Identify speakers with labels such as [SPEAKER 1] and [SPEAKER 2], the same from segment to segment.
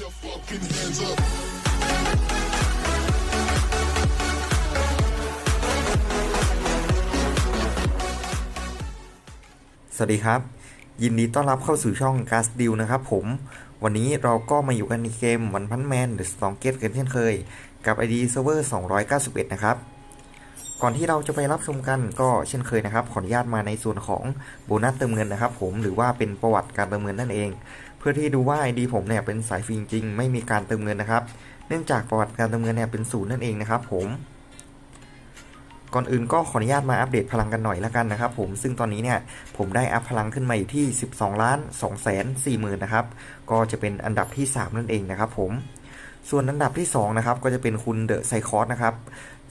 [SPEAKER 1] your fucking hands up.
[SPEAKER 2] สวัสดีครับ ยินดีต้อนรับเข้าสู่ช่อง g a s d e a l นะครับผม วันนี้เราก็มาอยู่กันในเกมวันพันแมนหรือสตองเกตกันเช่นเคย กับ ID Server 291 นะครับ ก่อนที่เราจะไปรับชมกันก็เช่นเคยนะครับ ขออนุญาตมาในส่วนของโบนัสเติมเงินนะครับผมหรือว่าเป็นประวัติการเติมเงินนั่นเอง พื่อที่ดูว่า ID ผมเนี่ยเป็นสายฟรีจริงไม่มีการเติมเงินนะครับ เนื่องจากประวัติการเติมเงินเนี่ยเป็นศูนย์นั่นเองนะครับ ผมก่อนอื่นก็ขออนุญาตมาอัปเดตพลังกันหน่อยละกันนะครับ ผมซึ่งตอนนี้เนี่ยผมได้อัพพลังขึ้นมาอยู่ที่ 12ล้าน2แสน4หมื่นนะครับก็จะเป็นอันดับที่ 3 นั่นเองนะครับ ผมส่วนอันดับที่ 2 นะครับ ก็จะเป็นคุณเดอะไซคอสนะครับ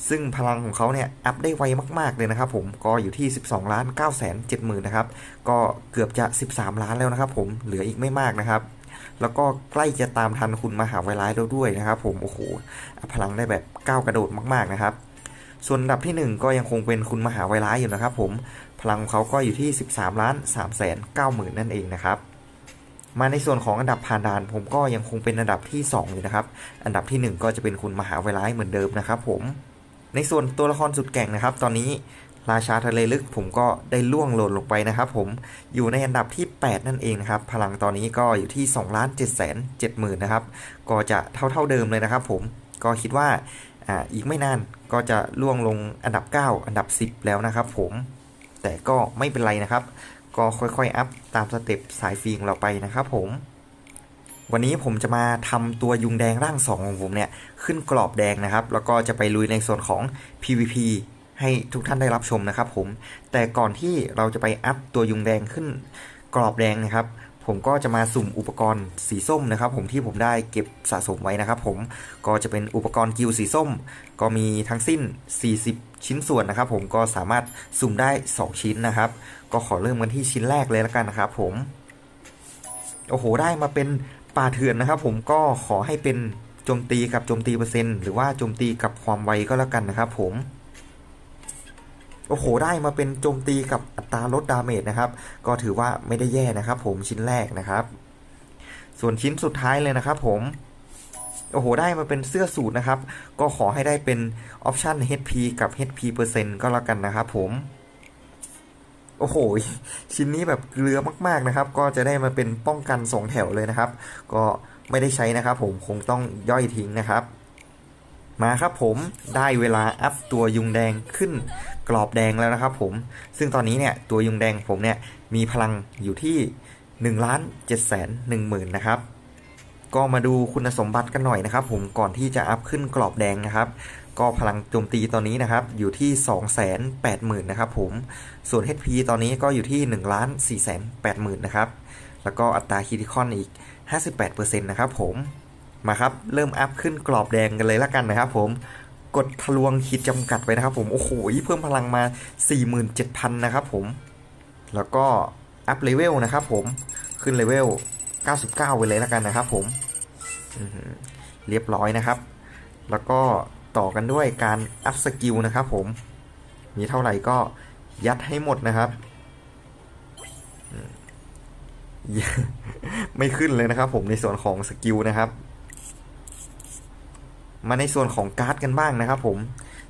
[SPEAKER 2] ซึ่งพลังของเขาเนี่ยอัพได้ไวมาก ๆ เลยนะครับผมก็อยู่ที่ 12 ล้าน9แสน7หมื่นนะครับก็เกือบจะ 13 ล้านแล้วนะครับผมเหลืออีกไม่มากนะครับ แล้วก็ใกล้จะตามทันคุณมหาวิทยาลัยแล้วด้วยนะครับผมโอ้โหพลังได้แบบก้าวกระโดดมากๆนะครับ ส่วนอันดับที่ 1 ก็ยังคงเป็นคุณมหาวิทยาลัยอยู่นะครับผมพลังของเขาก็อยู่ที่ 13 ล้าน3แสน9หมื่นนั่นเองนะครับมาในส่วนของอันดับผ่านด่านผมก็ยังคงเป็นอันดับที่ 2 อยู่นะครับ อันดับที่ 1 ก็จะเป็นคุณมหาวิทยาลัยเหมือนเดิมนะครับผม ในส่วนตัวละครสุดแก่งนะครับ ตอนนี้ราชาทะเลลึกผมก็ได้ล่วงหล่นลงไปนะครับ ผมอยู่ในอันดับที่ 8 นั่นเองนะครับ พลังตอนนี้ก็อยู่ที่2ล้าน7แสน7หมื่นนะครับ ก็จะเท่าเท่าเดิมเลยนะครับ ผมก็คิดว่าอ่าอีกไม่นานก็จะล่วงลงอันดับ 9 อันดับ 10 แล้วนะครับ ผมแต่ก็ไม่เป็นไรนะครับ ก็ค่อยๆอัพตามสเต็ปสายฟีของเราไปนะครับ ผม วันนี้ผมจะมาทำตัวยุงแดงร่าง2ของผมเนี่ยขึ้นกรอบแดงนะครับ แล้วก็จะไปลุยในส่วนของ PVP ให้ทุกท่านได้รับชมนะครับผม แต่ก่อนที่เราจะไปอัพตัวยุงแดงขึ้นกรอบแดงนะครับ ผมก็จะมาสุ่มอุปกรณ์สีส้มนะครับ ผมที่ผมได้เก็บสะสมไว้นะครับ ผมก็จะเป็นอุปกรณ์กิลสีส้ม ก็มีทั้งสิ้น 40 ชิ้นส่วนนะครับ ผมก็สามารถสุ่มได้ 2 ชิ้นนะครับ ก็ขอเริ่มกันที่ชิ้นแรกเลยแล้วกันนะครับ ผมโอ้โหได้มาเป็น ป่าเถื่อนนะครับ ผมก็ขอให้เป็นโจมตีกับโจมตีเปอร์เซ็นต์หรือว่าโจมตีกับความไวก็แล้วกันนะครับ ผมโอ้โหได้มาเป็นโจมตีกับอัตราลดดาเมจนะครับ ก็ถือว่าไม่ได้แย่นะครับ ผมชิ้นแรกนะครับ ส่วนชิ้นสุดท้ายเลยนะครับ ผมโอ้โหได้มาเป็นเสื้อสูทนะครับ ก็ขอให้ได้เป็นออปชัน HP กับ HP เปอร์เซ็นต์ก็แล้วกันนะครับผม โอ้โห ชิ้นนี้แบบเกลือมาก ๆนะครับ ก็จะได้มาเป็นป้องกันสองแถวเลยนะครับ ก็ไม่ได้ใช้นะครับ ผมคงต้องย่อยทิ้งนะครับ มาครับผมได้เวลาอัพตัวยุงแดงขึ้นกรอบแดงแล้วนะครับ ผมซึ่งตอนนี้เนี่ยตัวยุงแดงผมเนี่ยมีพลังอยู่ที่1ล้าน7แสน1หมื่นนะครับก็มาดูคุณสมบัติกันหน่อยนะครับ ผมก่อนที่จะอัพขึ้นกรอบแดงนะครับ ก็พลังโจมตีตอนนี้นะครับอยู่ที่ 2 8 0 0 0 0นะครับผม ส่วน HP ตอนนี้ก็อยู่ที่1ล้าน4 8 0 0 0นะครับ แล้วก็อัตราคิติคอนอีก 58%นะครับผม มาครับ เริ่มอัพขึ้นกรอบแดงกันเลยละกันนะครับผม กดทะลวงขีดจำกัดไปนะครับผม โอ้โห เพิ่มพลังมา 47,000 นะครับผม แล้วก็อัพเลเวลนะครับผม ขึ้นเลเวล 99 ไปเลยละกันนะครับผม เรียบร้อยนะครับ แล้วก็ ต่อกันด้วยการอัพสกิลนะครับผม มีเท่าไหร่ก็ยัดให้หมดนะครับ ไม่ขึ้นเลยนะครับผมในส่วนของสกิลนะครับ มาในส่วนของการ์ดกันบ้างนะครับผม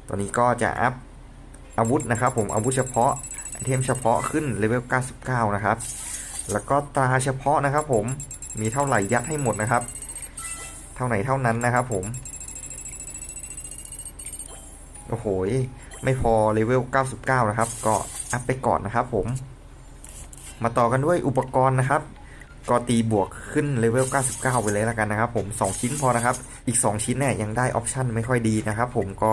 [SPEAKER 2] ตอนนี้ก็จะอัพอาวุธนะครับผมอาวุธเฉพาะไอเทมเฉพาะขึ้นเลเวล 99 นะครับ แล้วก็ตาเฉพาะนะครับผม มีเท่าไหร่ยัดให้หมดนะครับ เท่าไหนเท่านั้นนะครับผม อ้โหไม่พอเลเวล 99 นะครับ ก็อัพไปก่อนนะครับผม มาต่อกันด้วยอุปกรณ์นะครับ ก็ตีบวกขึ้นเลเวล 99 ไปเลยแล้วกันนะครับ ผม 2 ชิ้นพอนะครับ อีก 2 ชิ้นเนี่ยยังได้ออปชันไม่ค่อยดีนะครับ ผมก็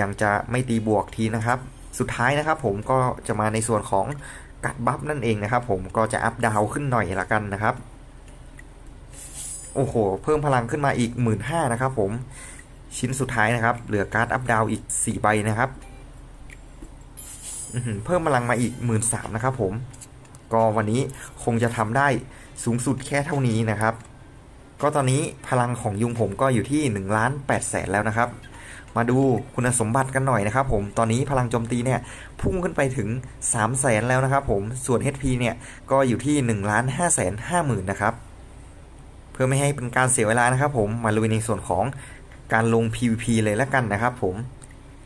[SPEAKER 2] ยังจะไม่ตีบวกทีนะครับ สุดท้ายนะครับ ผมก็จะมาในส่วนของกัดบัฟนั่นเองนะครับ ผมก็จะอัพดาวขึ้นหน่อยละกันนะครับ โอ้โห เพิ่มพลังขึ้นมาอีก 1 5ื่นนะครับ ผม ชิ้นสุดท้ายนะครับ เหลือการ์ดอัพดาวอีก 4 ใบนะครับเพิ่มพลังมาอีก 1 3ื่นนะครับผม ก็วันนี้คงจะทำได้สูงสุดแค่เท่านี้นะครับ ก็ตอนนี้พลังของยุงผมก็อยู่ที่1ล้าน8แสนแล้วนะครับ มาดูคุณสมบัติกันหน่อยนะครับ ผมตอนนี้พลังโจมตีเนี่ยพุ่งขึ้นไปถึง3 0 0แสนแล้วนะครับ ผมส่วน HP เนี่ยก็อยู่ที่1ล้าน5แสน5หมื่นนะครับพพื่อไม่ให้เป็นการเสียเวลานะครับ ผมมาลุยในส่วนของ การลง PVP เลยแล้วกันนะครับผม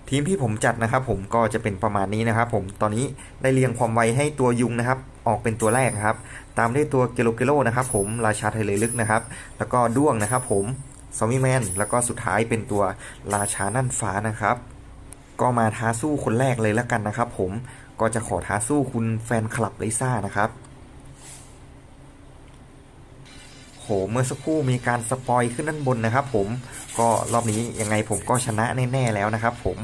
[SPEAKER 2] ทีมที่ผมจัดนะครับผมก็จะเป็นประมาณนี้นะครับผมตอนนี้ได้เรียงความไวให้ตัวยุงนะครับ ออกเป็นตัวแรกครับ ตามด้วยตัวเกโลเกโลนะครับผมราชาไทเลลึกนะครับ แล้วก็ด้วงนะครับผมซอมบี้แมนแล้วก็สุดท้ายเป็นตัวราชานั่นฟ้านะครับ ก็มาท้าสู้คนแรกเลยแล้วกันนะครับผมก็จะขอท้าสู้คุณแฟนคลับลิซ่านะครับ โหเมื่อสักครู่มีการสปอยขึ้นด้านบนนะครับ ผมก็รอบนี้ยังไงผมก็ชนะแน่ๆแล้วนะครับ ผม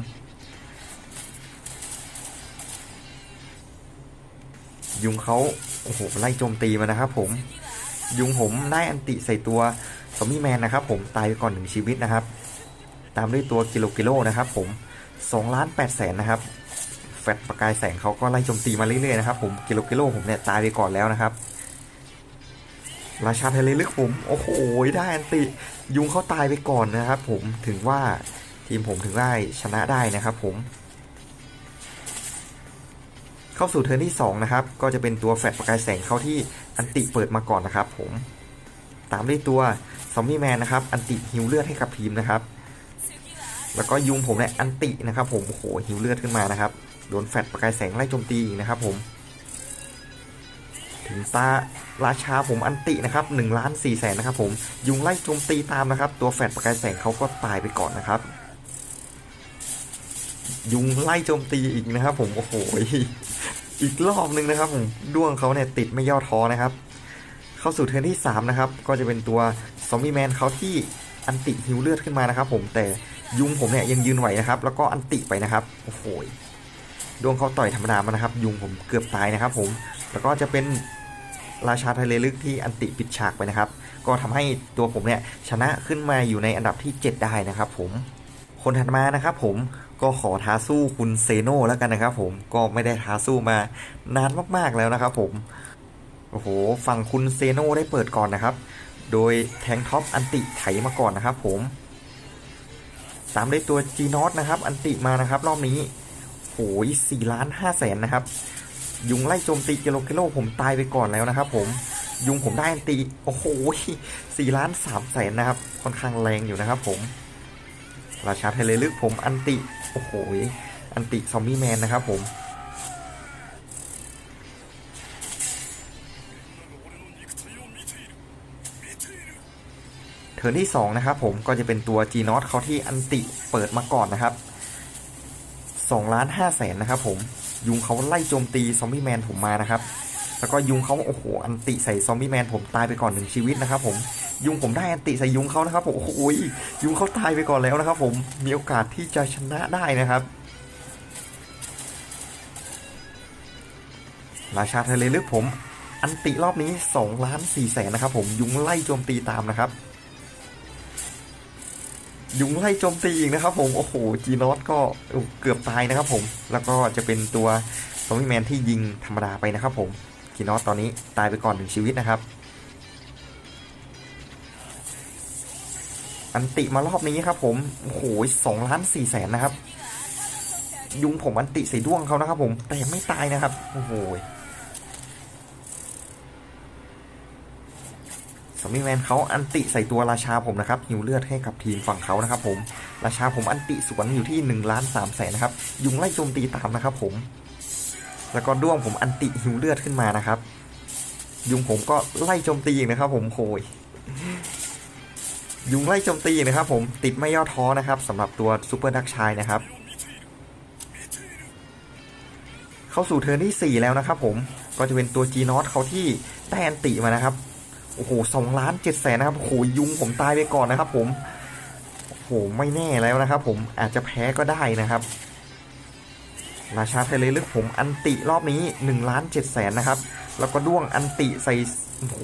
[SPEAKER 2] ยุงเขาโอ้โหไล่โจมตีมานะครับ ผม ยุงผมได้อันติใส่ตัวซอมบี้แมนนะครับ ผมตายไปก่อนหนึ่งชีวิตนะครับ ตามด้วยตัวกิโลกิโลนะครับ ผม2ล้าน8แสนนะครับแฟลชประกายแสงเขาก็ไล่โจมตีมาเรื่อยๆนะครับ ผมกิโลกิโลผมเนี่ยตายไปก่อนแล้วนะครับ ราชาทะเลลึกผม โอ้โห ได้อันติ ยุงเขาตายไปก่อนนะครับผม ถึงว่าทีมผมถึงได้ชนะได้นะครับผม เข้าสู่เทิร์นที่ 2 นะครับ ก็จะเป็นตัวแฟลชประกายแสงเข้าที่อันติเปิดมาก่อนนะครับผม ตามด้วยตัวซอมบี้แมนนะครับ อันติฮิวเลือดให้กับทีมนะครับ แล้วก็ยุงผมเนี่ยอันตินะครับ ผม โอ้โห ฮิวเลือดขึ้นมานะครับ โดนแฟลชประกายแสงไล่โจมตีอีกนะครับผม ถึงตาราชาผมอันตินะครับ1ล้าน4แสนนะครับผมยุงไล่โจมตีตามนะครับ ตัวแฟดประกายแสงเขาก็ตายไปก่อนนะครับ ยุงไล่โจมตีอีกนะครับ ผมโอ้โหอีกรอบนึงนะครับ ผมด้วงเขาเนี่ยติดไม่ย่อท้อนะครับ เข้าสู่เทิร์นที่3นะครับก็จะเป็นตัวซอมบี้แมนเขาที่อันติฮิวเลือดขึ้นมานะครับ ผมแต่ยุงผมเนี่ยยังยืนไหวนะครับ แล้วก็อันติไปนะครับโอ้โหดวงเขาต่อยธรรมดามานะครับ ยุงผมเกือบตายนะครับ ผมแล้วก็จะเป็น ราชาทะเลลึกที่อันติปิดฉากไปนะครับ ก็ทำให้ตัวผมเนี่ยชนะขึ้นมาอยู่ในอันดับที่ 7 ได้นะครับผมคนถัดมานะครับผมก็ขอท้าสู้คุณเซโน่แล้วกันนะครับผมก็ไม่ได้ท้าสู้มานานมากๆแล้วนะครับผมโอ้โหฝั่งคุณเซโน่ได้เปิดก่อนนะครับ โดยแทงท็อปอันติไถมาก่อนนะครับผมตามด้วยตัวจีนอตนะครับ อันติมานะครับ รอบนี้โหยสี่ล้านห้าแสนนะครับ ยุงไล่โจมตีกิโลกิโลผมตายไปก่อนแล้วนะครับผมยุงผมได้อันตีโอ้โหสี่ล้านสามแสนนะครับ ค่อนข้างแรงอยู่นะครับผมราชาทเลลึกผมอันติโอ้โหอันติซอมบี้แมนนะครับผมเทิร์นที่2นะครับผมก็จะเป็นตัว G n o t เขาที่อันติเปิดมาก่อนนะครับ2ล้าน5แสนนะครับผม ยุงเขาไล่โจมตีซอมบี้แมนผมมานะครับ แล้วก็ยุงเขาโอ้โหอันติใส่ซอมบี้แมนผมตายไปก่อนหนึ่งชีวิตนะครับผมยุงผมได้อันติใส่ยุงเขานะครับผมโอ้โหยุงเขาตายไปก่อนแล้วนะครับ ผมมีโอกาสที่จะชนะได้นะครับ ราชาทะเลลึกผม อันติรอบนี้2ล้าน4แสนนะครับผมยุงไล่โจมตีตามนะครับ ยุงไล่โจมตีอีกนะครับผมโอ้โหจีนอตก็เกือบตายนะครับผม แล้วก็จะเป็นตัวซอมบี้แมนที่ยิงธรรมดาไปนะครับผมจีนอตตอนนี้ตายไปก่อนหนึ่งชีวิตนะครับ อันติมารอบนี้ครับผมโอ้โหสองล้านสี่แสนนะครับ ยุงผมอันติใส่ด้วงเขานะครับผมแต่ไม่ตายนะครับโอ้โห ซอมบี้แมนเขาอันติใส่ตัวราชาผมนะครับหิวเลือดให้กับทีมฝั่งเขานะครับผมราชาผมอันติสวนอยู่ที่1นึ่งล้านสามแสนนะครับยุงไล่โจมตีตามนะครับผม แล้วก็ด้วงผมอันติหิวเลือดขึ้นมานะครับ ยุงผมก็ไล่โจมตีอีกนะครับ ผมโคยยุงไล่โจมตีนะครับ ผมติดไม่ย่อท้อนะครับสำหรับตัวซูเปอร์ดักชายนะครับ เข้าสู่เทิร์นที่ 4 แล้วนะครับ ผมก็จะเป็นตัว G n o t เขาที่ได้อันติมานะครับ โอ้โหสองล้านเจ็ดแสนนะครับโอ้โหยุงผมตายไปก่อนนะครับผมโอ้โหไม่แน่แล้วนะครับผมอาจจะแพ้ก็ได้นะครับ ราชาทะเลลึกผมอันติรอบนี้1ล้านเจ็ดแสนนะครับ แล้วก็ด้วงอันติใส่โอ้โห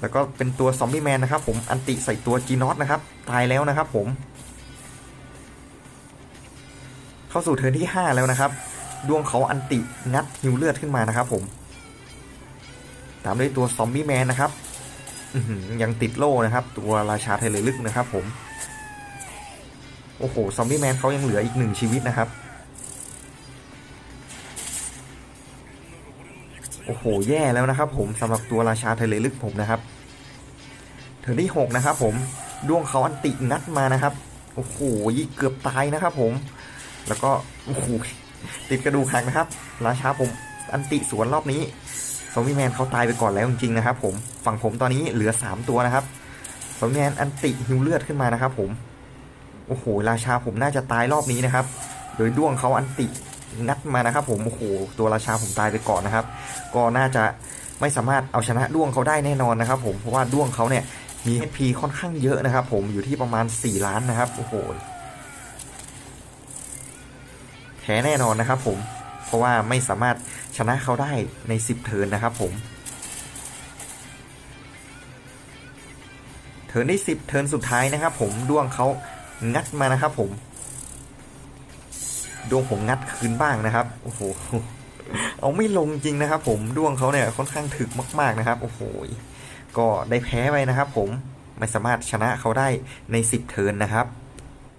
[SPEAKER 2] แล้วก็เป็นตัวซอมบี้แมนนะครับผมอันติใส่ตัวจีนอตนะครับ ตายแล้วนะครับผม เข้าสู่เทิร์นที่ 5 แล้วนะครับ ดวงเขาอันติงัดฮิวเลือดขึ้นมานะครับผม ตามด้วยตัวซอมบี้แมนนะครับยังติดโล่นะครับ ตัวราชาเทเลลึกนะครับ ผม โอ้โหซอมบี้แมนเขายังเหลืออีกหนึ่งชีวิตนะครับ โอ้โห แย่แล้วนะครับ ผมสำหรับตัวราชาเทเลลึกผมนะครับเทิร์นที่หกนะครับ ผมด้วงเขาอันติงัดมานะครับ โอ้โหเกือบตายนะครับผม แล้วก็โอ้โหติดกระดูกหักนะครับ ราชาผมอันติสวนรอบนี้ ซอมบี้แมนเขาตายไปก่อนแล้วจริงๆนะครับผมฝั่งผมตอนนี้เหลือ 3 ตัวนะครับซอมบี้แมนอันติฮิวเลือดขึ้นมานะครับผมโอ้โหราชาผมน่าจะตายรอบนี้นะครับ โดยด้วงเขาอันติงัดมานะครับ ผมโอ้โหตัวราชาผมตายไปก่อนนะครับ ก็น่าจะไม่สามารถเอาชนะด้วงเขาได้แน่นอนนะครับ ผมเพราะว่าด้วงเขาเนี่ยมี HP ค่อนข้างเยอะนะครับ ผมอยู่ที่ประมาณ 4 ล้านนะครับโอ้โหแพ้แน่นอนนะครับผม ราะว่าไม่สามารถชนะเขาได้ใน 10 เทิร์นนะครับผม เทิร์นที่ 10 เทิร์นสุดท้ายนะครับผมด้วงเขางัดมานะครับผมดวงผมงัดคืนบ้างนะครับ โอ้โห เอาไม่ลงจริงนะครับ ผมดวงเขาเนี่ยค่อนข้างถึกมาก ๆนะครับ โอ้โห ก็ได้แพ้ไปนะครับ ผมไม่สามารถชนะเขาได้ใน 10 เทิร์นนะครับ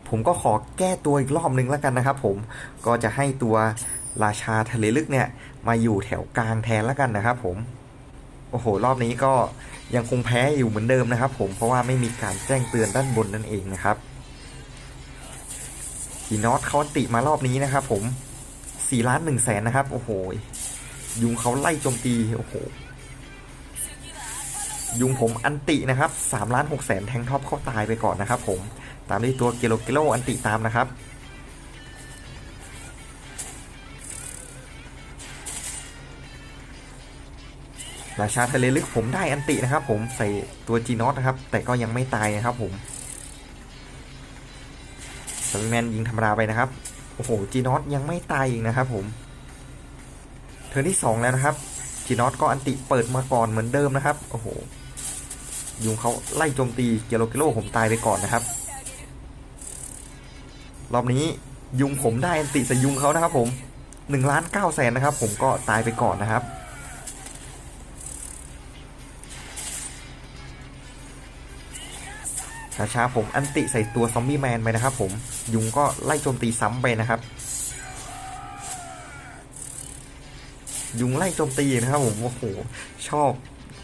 [SPEAKER 2] ผมก็ขอแก้ตัวอีกรอบนึงแล้วกันนะครับ ผมก็จะให้ตัว ราชาทะเลลึกเนี่ยมาอยู่แถวกลางแทนแล้วกันนะครับผม โอ้โห รอบนี้ก็ยังคงแพ้อยู่เหมือนเดิมนะครับ ผมเพราะว่าไม่มีการแจ้งเตือนด้านบนนั่นเองนะครับทีนอตเขาติมารอบนี้นะครับผมสี่ล้านหนึ่งแสนนะครับ โอ้โห ยุงเขาไล่โจมตี โอ้โห ยุงผมอันตินะครับสามล้านหกแสนแทงท็อปเข้าตายไปก่อนนะครับผม ตามด้วยตัวเกโลเกโลอันติตามนะครับ ราชาทะเลลึกผมได้อันตินะครับ ผมใส่ตัวจีนอตนะครับ แต่ก็ยังไม่ตายนะครับผมสวิแมนยิงธรรมดาไปนะครับ โอ้โหจีนอตยังไม่ตายอีกนะครับ ผมเทิร์นที่2แล้วนะครับจีนอตก็อันติเปิดมาก่อนเหมือนเดิมนะครับ โอ้โหยุงเขาไล่โจมตีเกโลเกโลผมตายไปก่อนนะครับ รอบนี้ยุงผมได้อันติใส่ยุงเขานะครับ ผม1ล้าน9แสนนะครับ ผมก็ตายไปก่อนนะครับ ช้าช้าๆผมอันติใส่ตัวซอมบี้แมนไปนะครับผมยุงก็ไล่โจมตีซ้ำไปนะครับ ยุงไล่โจมตีนะครับผมโอ้โหชอบ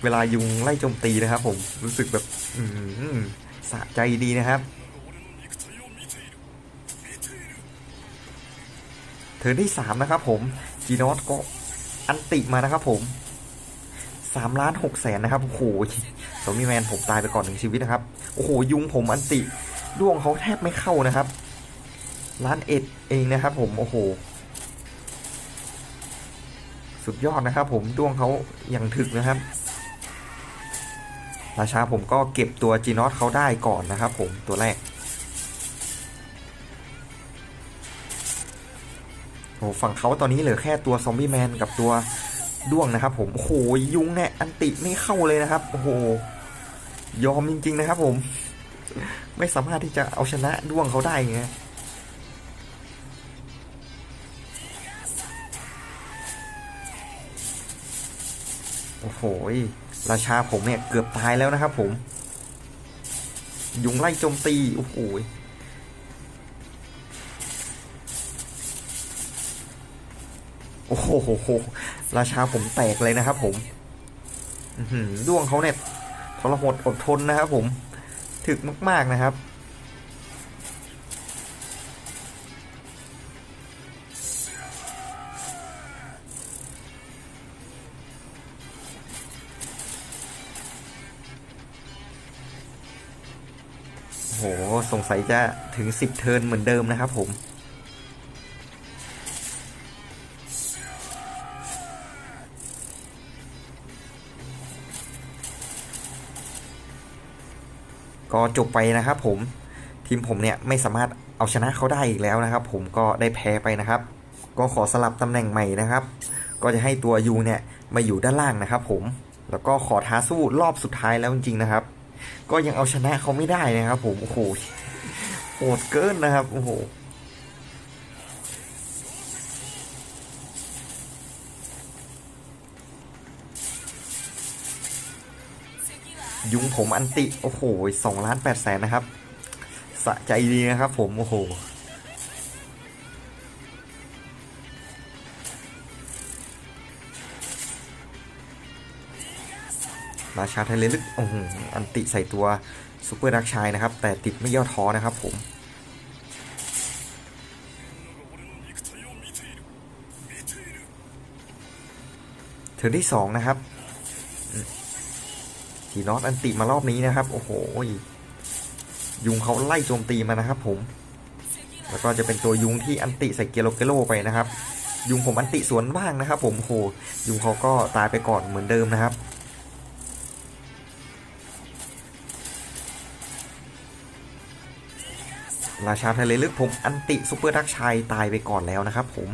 [SPEAKER 2] เวลายุงไล่โจมตีนะครับ ผมรู้สึกแบบอืมสะใจดีนะครับเทิร์นที่สามนะครับผมจีนอสก็อันติมานะครับผมสามล้านหกแสนนะครับโอ้โห ซอมบี้แมนผมตายไปก่อนหนึ่งชีวิตนะครับ โอ้โห ยุงผมอันติดวงเขาแทบไม่เข้านะครับ ล้านเอ็ดเองนะครับ ผม โอ้โห สุดยอดนะครับ ผมดวงเขาอย่างถึกนะครับ ราชาผมก็เก็บตัวจีนอสเขาได้ก่อนนะครับ ผมตัวแรกโอ้ฝั่งเขาตอนนี้เหลือแค่ตัวซอมบี้แมนกับตัว ด้วงนะครับ ผมโอ้โหยุงเนี่ยอันติไม่เข้าเลยนะครับโอ้โหยอมจริง ๆ นะครับ ผม ไม่สามารถที่จะเอาชนะด้วงเขาได้ไงโอ้โหราชาผมเนี่ยเกือบตายแล้วนะครับ ผม ยุงไล่โจมตีโอ้โห โอ้โหราชาผมแตกเลยนะครับ ผมด้วงเขาเนี่ยทรหดอดทนนะครับ ผม ถึกมาก ๆนะครับ โห สงสัยจะถึง10เทิร์นเหมือนเดิมนะครับผม ก็จบไปนะครับผมทีมผมเนี่ยไม่สามารถเอาชนะเขาได้อีกแล้วนะครับ ผมก็ได้แพ้ไปนะครับ ก็ขอสลับตำแหน่งใหม่นะครับ ก็จะให้ตัวยูเนี่ยมาอยู่ด้านล่างนะครับ ผมแล้วก็ขอท้าสู้รอบสุดท้ายแล้วจริงๆนะครับ ก็ยังเอาชนะเขาไม่ได้นะครับ ผมโอ้โหโหดเกินนะครับโอ้โห ยุงผมอันติ โอ้โหสองล้านแปดแสนนะครับ สะใจดีนะครับผม โอ้โห ราชาทะเลลึกโอ้โหอันติใส่ตัวซูเปอร์ดักชายนะครับ แต่ติดไม่ย่อท้อนะครับผมเทิร์นที่สองนะครับ ทีนอตอันติมารอบนี้นะครับ โอ้โหยุงเขาไล่โจมตีมานะครับผม แล้วก็จะเป็นตัวยุงที่อันติใส่เกโลเกโลไปนะครับ ยุงผมอันติสวนบ้างนะครับ ผมโอ้โหยุงเขาก็ตายไปก่อนเหมือนเดิมนะครับ ราชาทะเลลึกผมอันติซูเปอร์ดักชัยตายไปก่อนแล้วนะครับผม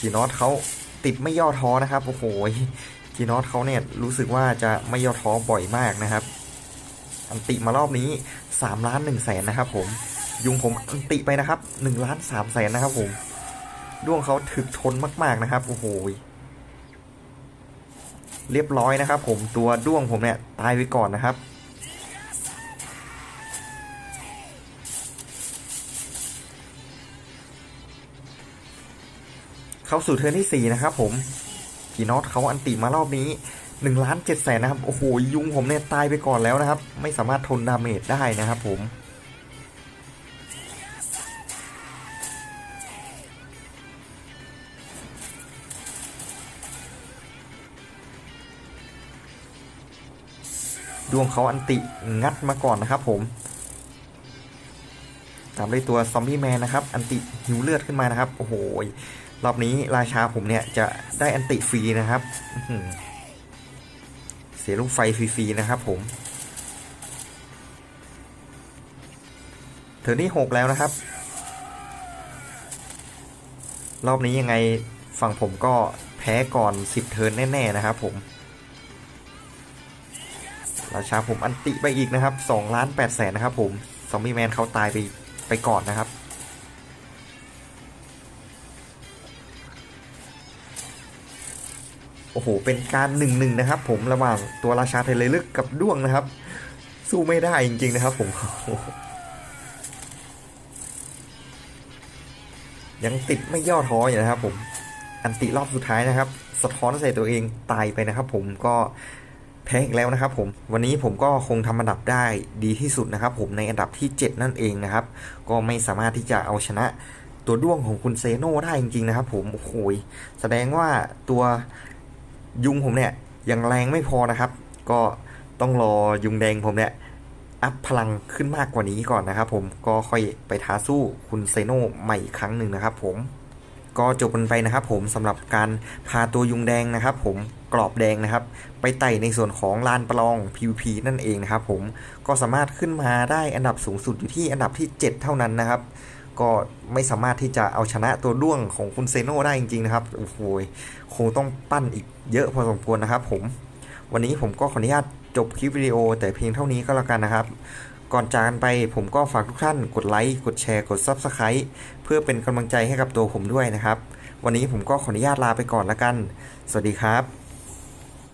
[SPEAKER 2] จีนอตเขาติดไม่ย่อท้อนะครับโอ้โหจีนอตเขาเนี่ยรู้สึกว่าจะไม่ย่อท้อบ่อยมากนะครับ อันติมารอบนี้3ล้าน1แสนนะครับ ผมยุงผมอันติไปนะครับ1ล้าน3แสนนะครับ ผมด้วงเขาถึกทนมาก ๆนะครับโอ้โหเรียบร้อยนะครับ ผมตัวด้วงผมเนี่ยตายไปก่อนนะครับ เข้าสู่เทิร์นที่ 4 นะครับผมกีนอตเขาอันติมารอบนี้1ล้าน7แสนนะครับ โอ้โห ยุงผมเนี่ยตายไปก่อนแล้วนะครับ ไม่สามารถทนดาเมจได้นะครับผม ดวงเขาอันติงัดมาก่อนนะครับผม ตามด้วยตัวซอมบี้แมนนะครับ อันติหิวเลือดขึ้นมานะครับ โอ้โห รอบนี้ราชาผมเนี่ยจะได้อันติฟรีนะครับเสียลูกไฟฟรีๆนะครับ ผมเทิร์นที่6แล้วนะครับ รอบนี้ยังไงฝั่งผมก็แพ้ก่อน10เทิร์นแน่ๆนะครับ ผมราชาผมอันติไปอีกนะครับ2ล้าน8แสนนะครับ ผมซอมบี้แมนเขาตายไปไปก่อนนะครับ โอ้โห เป็นการหนึ่งหนึ่งนะครับ ผมระหว่างตัวราชาเทเลลึกกับด้วงนะครับ สู้ไม่ได้จริงๆนะครับ ผมยังติดไม่ย่อท้ออยู่นะครับ ผม อันติรอบสุดท้ายนะครับ สะท้อนใส่ตัวเองตายไปนะครับ ผมก็แพ้อีกแล้วนะครับ ผม วันนี้ผมก็คงทำอันดับได้ดีที่สุดนะครับ ผมในอันดับที่ 7 นั่นเองนะครับ ก็ไม่สามารถที่จะเอาชนะตัวด้วงของคุณเซโน่ได้จริงๆนะครับ ผมโอ้โหแสดงว่าตัว ยุงผมเนี่ยยังแรงไม่พอนะครับ ก็ต้องรอยุงแดงผมเนี่ยอัพพลังขึ้นมากกว่านี้ก่อนนะครับผมก็ค่อยไปท้าสู้คุณเซโน่ใหม่อีกครั้งหนึ่งนะครับผมก็จบกันไปนะครับผมสำหรับการพาตัวยุงแดงนะครับผมกรอบแดงนะครับ ไปไต่ในส่วนของลานประลอง PVP นั่นเองนะครับผมก็สามารถขึ้นมาได้อันดับสูงสุดอยู่ที่อันดับที่ 7 เท่านั้นนะครับ ก็ไม่สามารถที่จะเอาชนะตัวด้วงของคุณเซโน่ได้จริงๆนะครับโอ้โหคงต้องปั้นอีกเยอะพอสมควรนะครับผม วันนี้ผมก็ขออนุญาตจบคลิปวิดีโอแต่เพียงเท่านี้ก็แล้วกันนะครับ ก่อนจากกันไปผมก็ฝากทุกท่านกดไลค์กดแชร์กด Subscribe เพื่อเป็นกำลังใจให้กับตัวผมด้วยนะครับ วันนี้ผมก็ขออนุญาตลาไปก่อนแล้วกัน สวัสดีครับ